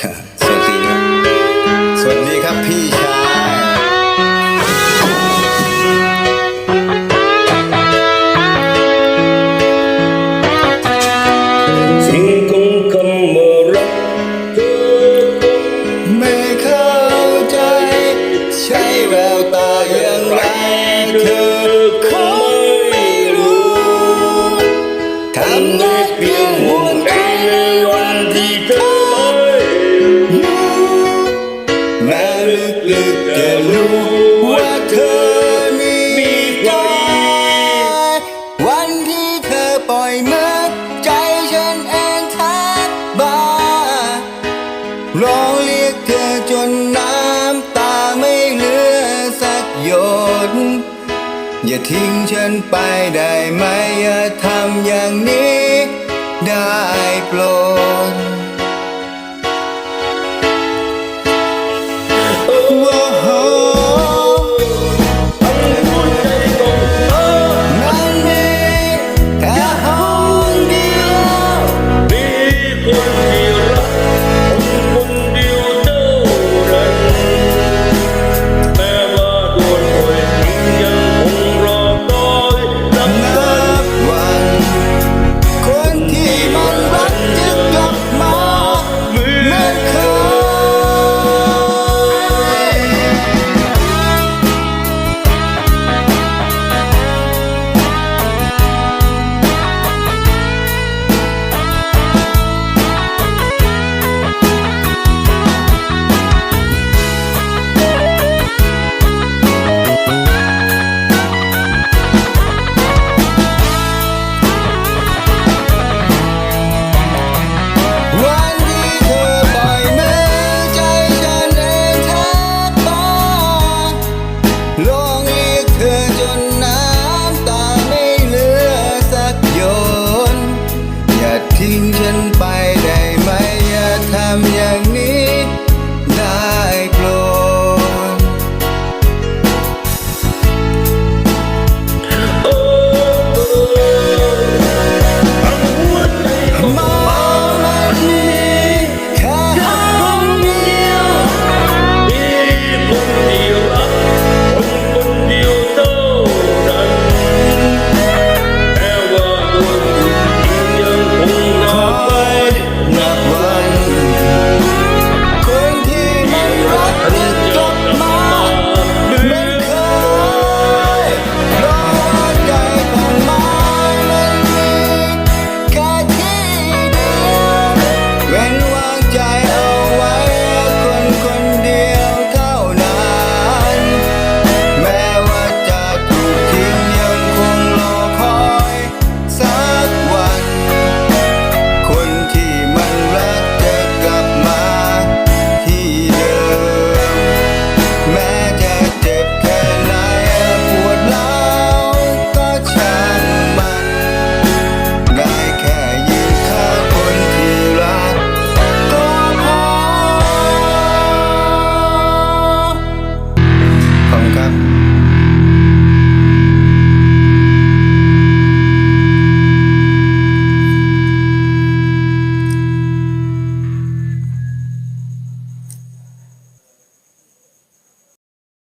ครับสวัสดีครับ สวัสดีครับพี่ชายสิ่งของคำว่ารักเธอคงไม่เข้าใจ ใช้แววตาอย่างไรเธอ ยนอย่าทิ้งฉันไปได้ไหม อย่าทำอย่างนี้ได้โปรด